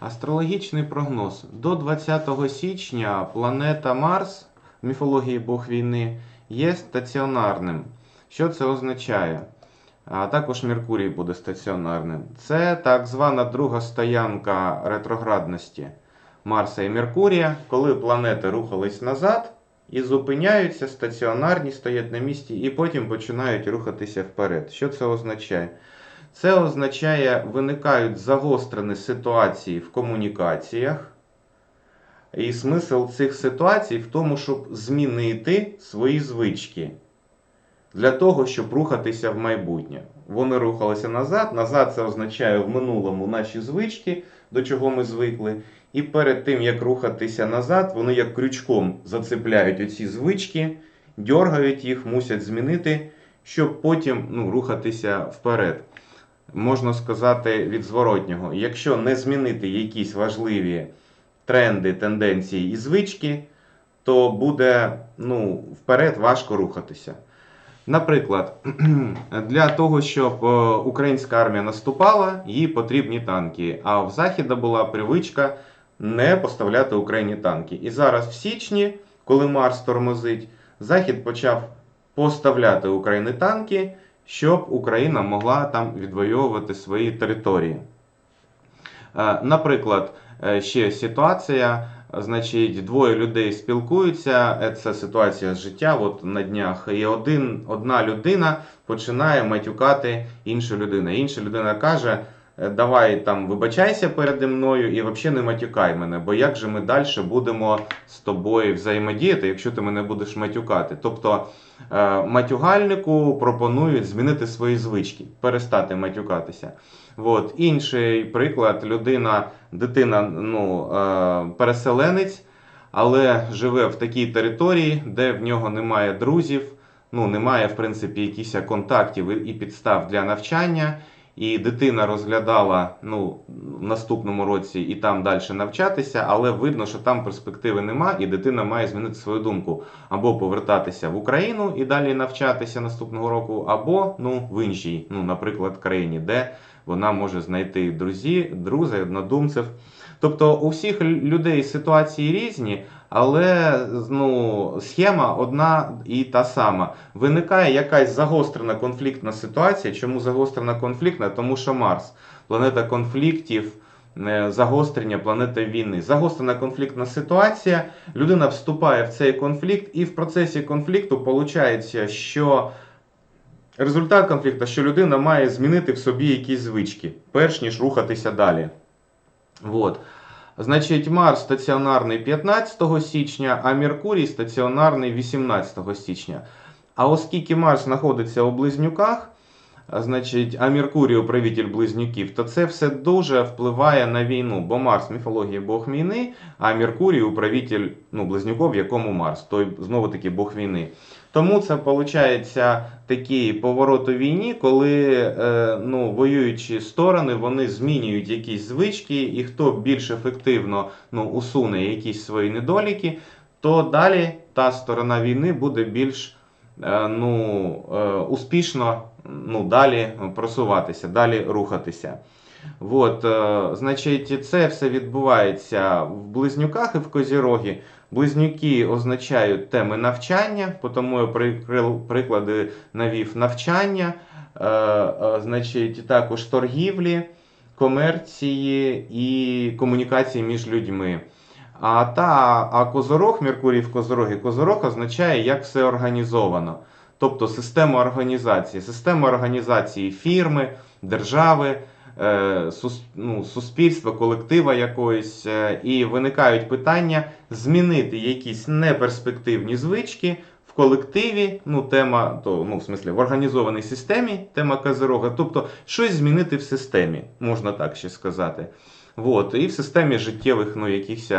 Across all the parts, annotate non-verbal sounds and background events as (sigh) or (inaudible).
Астрологічний прогноз. До 20 січня планета Марс в міфології Бог війни є стаціонарним. Що це означає? А також Меркурій буде стаціонарним. Це так звана друга стоянка ретроградності Марса і Меркурія, коли планети рухались назад і зупиняються, стаціонарні, стоять на місці, і потім починають рухатися вперед. Що це означає? Це означає, виникають загострені ситуації в комунікаціях. І смисл цих ситуацій в тому, щоб змінити свої звички для того, щоб рухатися в майбутнє. Вони рухалися назад. Назад це означає в минулому наші звички, до чого ми звикли. І перед тим, як рухатися назад, вони як крючком зацепляють оці звички, дергають їх, мусять змінити, щоб потім ну, рухатися вперед. Можна сказати від зворотнього. Якщо не змінити якісь важливі тренди, тенденції і звички, то буде ну, вперед важко рухатися. Наприклад, (clears throat) для того, щоб е, українська армія наступала, їй потрібні танки. А в Західа була привичка не поставляти Україні танки. І зараз в січні, коли Марс тормозить, Захід почав поставляти Україні танки, щоб Україна могла там відвоювати свої території. Е, Наприклад, е, ще ситуація. Значить, двоє людей спілкуються. е, Це ситуація з життя. От на днях. І один, одна людина починає матюкати іншу людину. Інша людина каже: «Е, Давай там вибачайся переді мною і взагалі не матюкай мене, бо як же ми далі будемо з тобою взаємодіяти, якщо ти мене будеш матюкати? Тобто е, матюгальнику пропонують змінити свої звички, перестати матюкатися. От. Інший приклад: людина, дитина, ну, е, переселенець, але живе в такій території, де в нього немає друзів, ну, немає, в принципі, якихось контактів і підстав для навчання. І дитина розглядала ну, в наступному році і там далі навчатися, але видно, що там перспективи нема, і дитина має змінити свою думку або повертатися в Україну і далі навчатися наступного року, або ну, в іншій, ну, наприклад, країні, де вона може знайти друзі, друзів, однодумців. Тобто у всіх людей ситуації різні, але ну, схема одна і та сама. Виникає якась загострена конфліктна ситуація. Чому загострена конфліктна? Тому що Марс, планета конфліктів. е, Загострення планети війни. Загострена конфліктна ситуація. Людина вступає в цей конфлікт, і в процесі конфлікту виходить, що результат конфлікту, що людина має змінити в собі якісь звички, перш ніж рухатися далі. Вот. Значить, Марс стаціонарний 15 січня, а Меркурій стаціонарний 18 січня. А оскільки Марс знаходиться у близнюках, значить, а Меркурій управитель близнюків, то це все дуже впливає на війну. Бо Марс міфологія Бог війни, а Меркурій управитель ну, близнюков, в якому Марс, той знову таки Бог війни. Тому це виходить такі поворот у війні, коли е, ну, воюючі сторони вони змінюють якісь звички, і хто більш ефективно ну, усуне якісь свої недоліки, то далі та сторона війни буде більш е, ну, е, успішно ну, далі просуватися, далі рухатися. От, е, значить, це все відбувається в близнюках і в козірогі. Близнюки означають теми навчання, тому я приклади навів навчання, е, е, значить, також торгівлі, комерції і комунікації між людьми. А та а козорог, Меркурій в козорогі, козорог означає, як все організовано. Тобто система організації, система організації фірми, держави, ну, суспільства, колектива якоїсь, е, і виникають питання змінити якісь неперспективні звички в колективі, ну, тема, то, ну, в смислі, в організованій системі, тема Козирога, тобто щось змінити в системі, можна так ще сказати. Вот, і в системі життєвих ну, якихось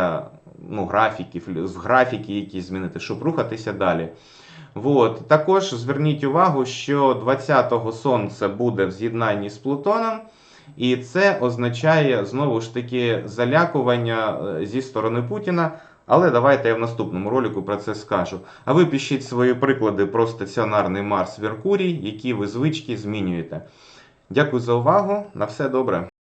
ну, графіків, в графіки якісь змінити, щоб рухатися далі. Вот. Також зверніть увагу, що 20-го сонце буде в з'єднанні з Плутоном, і це означає знову ж таки залякування е, зі сторони Путіна. Але давайте я в наступному ролику про це скажу. А ви пишіть свої приклади про стаціонарний Марс Меркурій, які ви звички змінюєте. Дякую за увагу. На все добре.